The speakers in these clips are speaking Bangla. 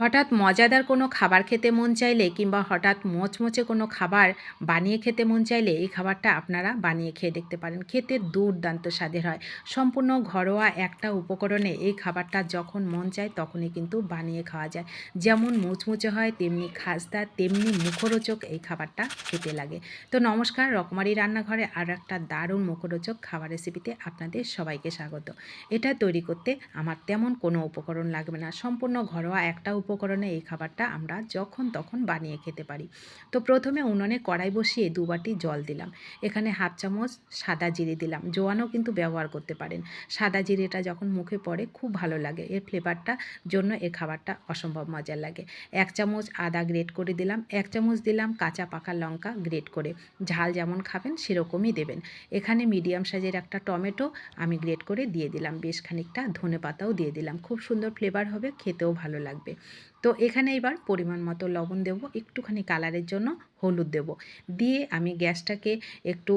হঠাৎ মজাদার কোনো খাবার খেতে মন চাইলে কিংবা হঠাৎ মচমচে কোনো খাবার বানিয়ে খেতে মন চাইলে এই খাবারটা আপনারা বানিয়ে খেয়ে দেখতে পারেন। খেতে দুর্দান্ত স্বাদের হয়। সম্পূর্ণ ঘরোয়া একটা উপকরণে এই খাবারটা যখন মন চায় তখনই কিন্তু বানিয়ে খাওয়া যায়। যেমন মুচমুচে হয়, তেমনি খাসদার তেমনি মুখরোচক এই খাবারটা খেতে লাগে। তো নমস্কার, রকমারি রান্নাঘরে আর একটা দারুণ মুখরোচক খাবার রেসিপিতে আপনাদের সবাইকে স্বাগত। এটা তৈরি করতে আমার তেমন কোনো উপকরণ লাগবে না। সম্পূর্ণ ঘরোয়া একটা উপকরণে এই খাবারটা আমরা যখন তখন বানিয়ে খেতে পারি। তো প্রথমে উনুনে কড়াই বসিয়ে দু বাটি জল দিলাম। এখানে হাফ চামচ সাদা জিরে দিলাম। জোয়ানও কিন্তু ব্যবহার করতে পারেন। সাদা জিরেটা যখন মুখে পড়ে খুব ভালো লাগে। এর ফ্লেভারটা জন্য এই খাবারটা অসম্ভব মজার লাগে। এক চামচ আদা গ্রেট করে দিলাম। এক চামচ দিলাম কাঁচা পাকা লঙ্কা গ্রেট করে। ঝাল যেমন খাবেন সেরকমই দেবেন। এখানে মিডিয়াম সাইজের একটা টমেটো আমি গ্রেট করে দিয়ে দিলাম। বেশ খানিকটা ধনে পাতাও দিয়ে দিলাম। খুব সুন্দর ফ্লেভার হবে, খেতেও ভালো লাগবে। তো এখানে এবার পরিমাণ মতো লবণ দেবো, একটুখানি কালারের জন্য হলুদ দেব। দিয়ে আমি গ্যাসটাকে একটু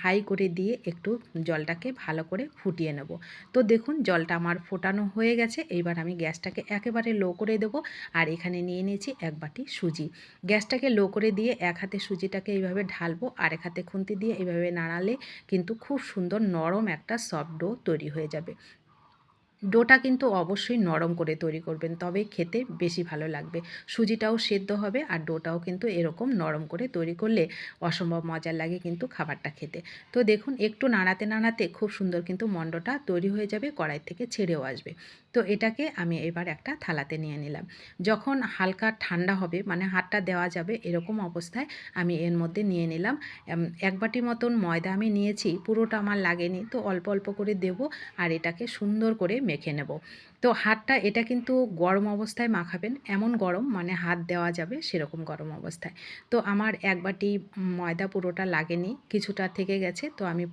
হাই করে দিয়ে একটু জলটাকে ভালো করে ফুটিয়ে নেব। তো দেখুন জলটা আমার ফোটানো হয়ে গেছে এইবার আমি গ্যাসটাকে একেবারে লো করে দেব আর এখানে নিয়ে নিয়েছি এক বাটি সুজি। গ্যাসটাকে লো করে দিয়ে এক হাতে সুজিটাকে এইভাবে ঢালবো আর এক হাতে খুন্তি দিয়ে এইভাবে নাড়ালে কিন্তু খুব সুন্দর নরম একটা সফট ডো তৈরি হয়ে যাবে। ডোটা কিন্তু অবশ্যই নরম করে তৈরি করবেন, তবে খেতে বেশি ভালো লাগবে। সুজিটাও সেদ্ধ হবে আর ডোটাও কিন্তু এরকম নরম করে তৈরি করলে অসম্ভব মজার লাগে কিন্তু খাবারটা খেতে। তো দেখুন, একটু নাড়াতে নাড়াতে খুব সুন্দর কিন্তু মণ্ডটা তৈরি হয়ে যাবে, কড়াই থেকে ছেড়েও আসবে। তো এটাকে আমি এবার একটা থালাতে নিয়ে নিলাম। যখন হালকা ঠান্ডা হবে মানে হাতটা দেওয়া যাবে এরকম অবস্থায়, আমি এর মধ্যে নিয়ে নিলাম। এক বাটি মতন ময়দা আমি নিয়েছি, পুরোটা আমার লাগেনি, তো অল্প অল্প করে দেব আর এটাকে সুন্দর করে মেখে নেব তো হাতটা এটা কিন্তু গরম অবস্থায় মাখাবেন, এমন গরম মানে হাত দেওয়া যাবে সেরকম গরম অবস্থায়। তো আমার এক বাটি ময়দা পুরোটা লাগেনি, কিছুটা থেকে গেছে, তো আমি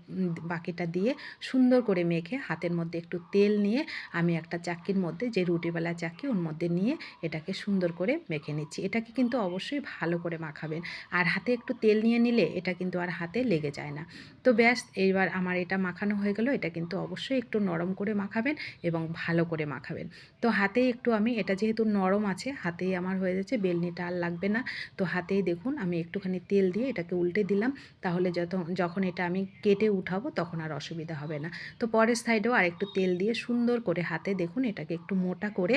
বাকিটা দিয়ে সুন্দর করে মেখে হাতের মধ্যে একটু তেল নিয়ে আমি একটা চাক্কির মধ্যে, যে রুটিওয়ালা চাকি ওর মধ্যে নিয়ে এটাকে সুন্দর করে মেখে নিচ্ছি। এটাকে কিন্তু অবশ্যই ভালো করে মাখাবেন। আর হাতে একটু তেল নিয়ে নিলে এটা কিন্তু আর হাতে লেগে যায় না। তো ব্যাস, এইবার আমার এটা মাখানো হয়ে গেল, এটা কিন্তু অবশ্যই একটু নরম করে মাখাবেন এবং ভালো করে মাখাবেন। তো হাতে একটু আমি, এটা যেহেতু নরম আছে হাতেই আমার হয়ে যাচ্ছে, বেলনিটা আর লাগবে না। তো হাতেই দেখুন, আমি একটুখানি তেল দিয়ে এটাকে উল্টে দিলাম, তাহলে যত, যখন এটা আমি কেটে উঠাবো, তখন আর অসুবিধা হবে না। তো পরের সাইডেও আর একটু তেল দিয়ে সুন্দর করে হাতে দেখুন, এটাকে একটু মোটা করে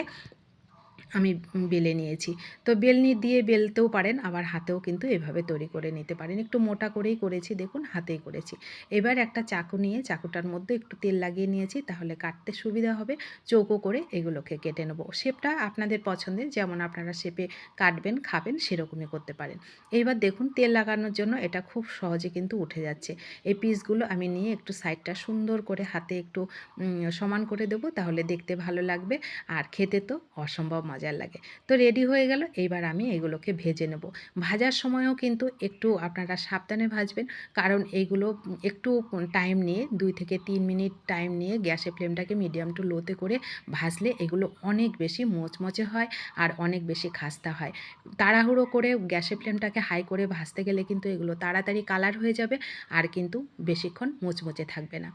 আমি বেলে নিয়েছি। তো বেলনি দিয়ে বেলতেও পারেন, আবার হাতেও কিন্তু এভাবে তৈরি করে নিতে পারেন। একটু মোটা করেই করেছি, দেখুন হাতেই করেছি। এবার একটা চাকু নিয়ে, চাকুটার মধ্যে একটু তেল লাগিয়ে নিয়েছি, তাহলে কাটতে সুবিধা হবে। চৌকো করে এগুলোকে কেটে নেব। শেপটা আপনাদের পছন্দের, যেমন আপনারা শেপে কাটবেন, খাবেন, সেরকমই করতে পারেন। এইবার দেখুন তেল লাগানোর জন্য এটা খুব সহজে কিন্তু উঠে যাচ্ছে। এই পিসগুলো আমি নিয়ে একটু সাইডটা সুন্দর করে হাতে একটু সমান করে দেবো, তাহলে দেখতে ভালো লাগবে। আর খেতে তো অসম্ভব মজা। মজার লাগে। তো রেডি হয়ে গেল, এইবার আমি এগুলোকে ভেজে নেব। ভাজার সময়ও কিন্তু একটু আপনারা সাবধানে ভাজবেন, কারণ এইগুলো একটু টাইম নিয়ে, দুই থেকে তিন মিনিট টাইম নিয়ে গ্যাসের ফ্লেমটাকে মিডিয়াম টু লোতে করে ভাজলে এগুলো অনেক বেশি মোচমচে হয় আর অনেক বেশি খাস্তা হয়। তাড়াহুড়ো করে গ্যাসের ফ্লেমটাকে হাই করে ভাজতে গেলে কিন্তু এগুলো তাড়াতাড়ি কালার হয়ে যাবে আর কিন্তু বেশিক্ষণ মুচমুচে থাকবে না।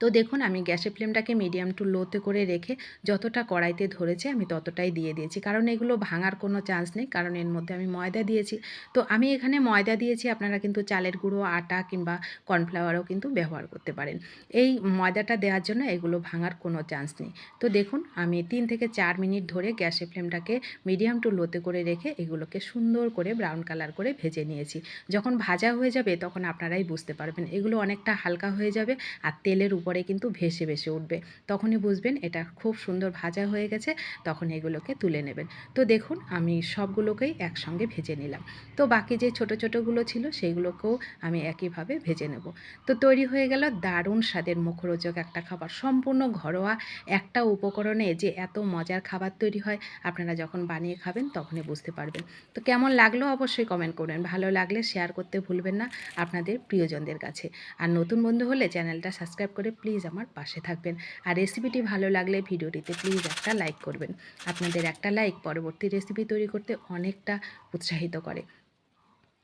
তো দেখুন, আমি গ্যাসের ফ্লেমটাকে মিডিয়াম টু লোতে করে রেখে যতটা কড়াইতে ধরেছে আমি ততটাই দিয়ে দিয়েছি। কারণ এগুলো ভাঙার কোনো চান্স নেই, কারণ এর মধ্যে আমি ময়দা দিয়েছি। তো আমি এখানে ময়দা দিয়েছি, আপনারা কিন্তু চালের গুঁড়ো, আটা কিংবা কর্নফ্লাওয়ারও কিন্তু ব্যবহার করতে পারেন। এই ময়দাটা দেওয়ার জন্য এগুলো ভাঙার কোনো চান্স নেই। তো দেখুন, আমি তিন থেকে চার মিনিট ধরে গ্যাসের ফ্লেমটাকে মিডিয়াম টু লোতে করে রেখে এগুলোকে সুন্দর করে ব্রাউন কালার করে ভেজে নিয়েছি। যখন ভাজা হয়ে যাবে তখন আপনারাই বুঝতে পারবেন, এগুলো অনেকটা হালকা হয়ে যাবে আর তেলের উপর উপরে কিন্তু ভেসে ভেসে উঠবে। তখনই বুঝবেন এটা খুব সুন্দর ভাজা হয়ে গেছে তখন এগুলোকে তুলে নেবেন। তো দেখুন, আমি সবগুলোকেই একসঙ্গে ভেজে নিলাম। তো বাকি যে ছোট, ছোটোগুলো ছিল সেইগুলোকেও আমি একইভাবে ভেজে নেব। তো তৈরি হয়ে গেল দারুণ স্বাদের মুখরোচক একটা খাবার। সম্পূর্ণ ঘরোয়া একটা উপকরণে যে এত মজার খাবার তৈরি হয়, আপনারা যখন বানিয়ে খাবেন তখনই বুঝতে পারবেন। তো কেমন লাগল অবশ্যই কমেন্ট করবেন। ভালো লাগলে শেয়ার করতে ভুলবেন না আপনাদের প্রিয়জনদের কাছে। আর নতুন বন্ধু হলে চ্যানেলটা সাবস্ক্রাইব করে প্লিজ আমার পাশে থাকবেন। আর রেসিপিটি ভালো লাগলে ভিডিওটিতে প্লিজ একটা লাইক করবেন। আপনাদের একটা লাইক পরবর্তী রেসিপি তৈরি করতে অনেকটা উৎসাহিত করে।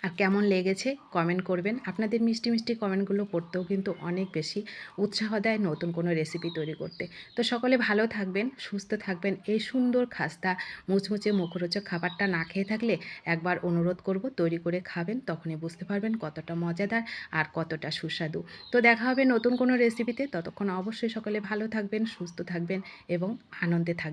আর কেমন লেগেছে কমেন্ট করবেন। আপনাদের মিষ্টি মিষ্টি কমেন্টগুলো পড়তেও কিন্তু অনেক বেশি উৎসাহ দেয় নতুন কোনো রেসিপি তৈরি করতে। তো সকলে ভালো থাকবেন, সুস্থ থাকবেন। এই সুন্দর খাস্তা, মুচমুচে মুখরোচক খাবারটা না খেয়ে থাকলে একবার অনুরোধ করব, তৈরি করে খাবেন, তখনই বুঝতে পারবেন কতটা মজাদার আর কতটা সুস্বাদু। তো দেখা হবে নতুন কোনো রেসিপিতে ততক্ষণ অবশ্যই সকলে ভালো থাকবেন, সুস্থ থাকবেন এবং আনন্দে থাকবেন।